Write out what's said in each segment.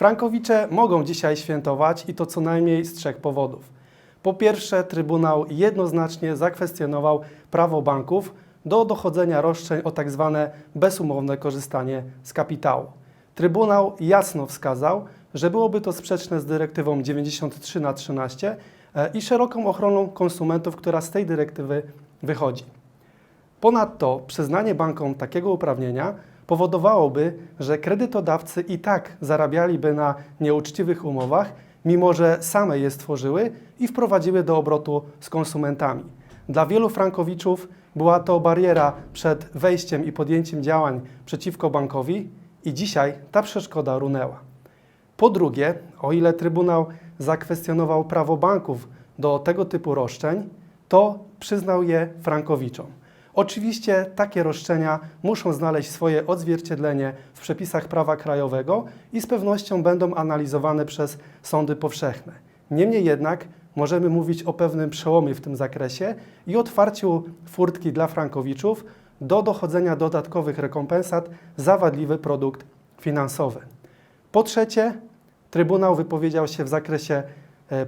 Frankowicze mogą dzisiaj świętować i to co najmniej z trzech powodów. Po pierwsze, Trybunał jednoznacznie zakwestionował prawo banków do dochodzenia roszczeń o tak zwane bezumowne korzystanie z kapitału. Trybunał jasno wskazał, że byłoby to sprzeczne z dyrektywą 93 na 13 e, i szeroką ochroną konsumentów, która z tej dyrektywy wychodzi. Ponadto przyznanie bankom takiego uprawnienia powodowałoby, że kredytodawcy i tak zarabialiby na nieuczciwych umowach, mimo że same je stworzyły i wprowadziły do obrotu z konsumentami. Dla wielu frankowiczów była to bariera przed wejściem i podjęciem działań przeciwko bankowi i dzisiaj ta przeszkoda runęła. Po drugie, o ile Trybunał zakwestionował prawo banków do tego typu roszczeń, to przyznał je frankowiczom. Oczywiście takie roszczenia muszą znaleźć swoje odzwierciedlenie w przepisach prawa krajowego i z pewnością będą analizowane przez sądy powszechne. Niemniej jednak możemy mówić o pewnym przełomie w tym zakresie i otwarciu furtki dla frankowiczów do dochodzenia dodatkowych rekompensat za wadliwy produkt finansowy. Po trzecie, Trybunał wypowiedział się w zakresie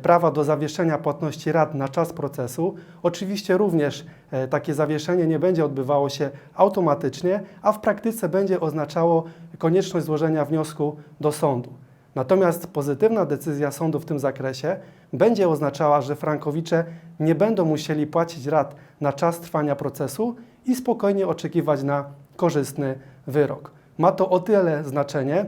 prawa do zawieszenia płatności rat na czas procesu. Oczywiście również e, takie zawieszenie nie będzie odbywało się automatycznie, a w praktyce będzie oznaczało konieczność złożenia wniosku do sądu. Natomiast pozytywna decyzja sądu w tym zakresie będzie oznaczała, że frankowicze nie będą musieli płacić rat na czas trwania procesu i spokojnie oczekiwać na korzystny wyrok. Ma to o tyle znaczenie,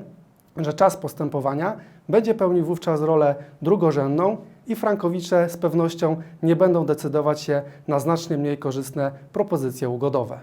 że czas postępowania będzie pełnił wówczas rolę drugorzędną i frankowicze z pewnością nie będą decydować się na znacznie mniej korzystne propozycje ugodowe.